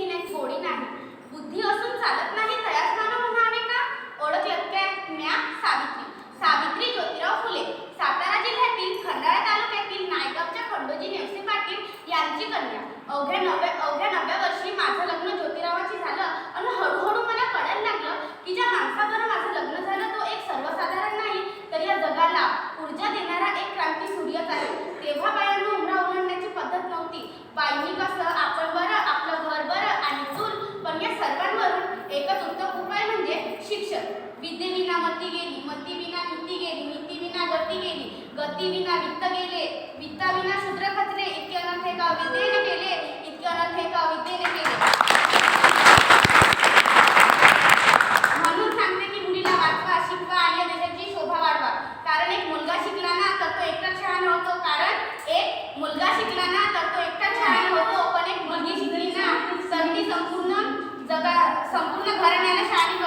गोडी नाही. बुद्धी असून चालत नाही तयाच मानव म्हणावे का? ओळखलं काय म्या सावित्री. सावित्री ज्योतिराव फुले. सातारा जिल्ह्यातील खंडाळा तालुक्यातील नायगावच्या खंडोजी नेवसे पाटील यांची कन्या. अवघ्या नव्या अवघ्या नव्या वर्षी माझं लग्न ज्योतिरावाची झालं आणि हळूहळू मला कळायला लागलं की ज्या माणसाबरोबर माझं लग्न झालं तो एक सर्वसाधारण नाही तर या जगाला ऊर्जा देणारा एक क्रांती सूर्यच आहे. तेव्हा बायांना उमरा ओलांडण्याची पद्धत नव्हती. बाईंनी कसं गेली वित्त गेले. वित्ताविना शूद्र खचले इतके अनर्थ का विद्येने केले इतके अनर्थे का विद्येने केले. म्हणून सांगते की मुलीला वाचवा शिकवा आणि या देशाची शोभा वाढवा. कारण एक मुलगा शिकला ना तर तो एकटाच छान होतो. कारण एक मुलगा शिकला ना तर तो एकटाच छान होतो. पण एक मुलगी शिकली ना तर ती संपूर्ण जगा संपूर्ण घराण्याला शाळेत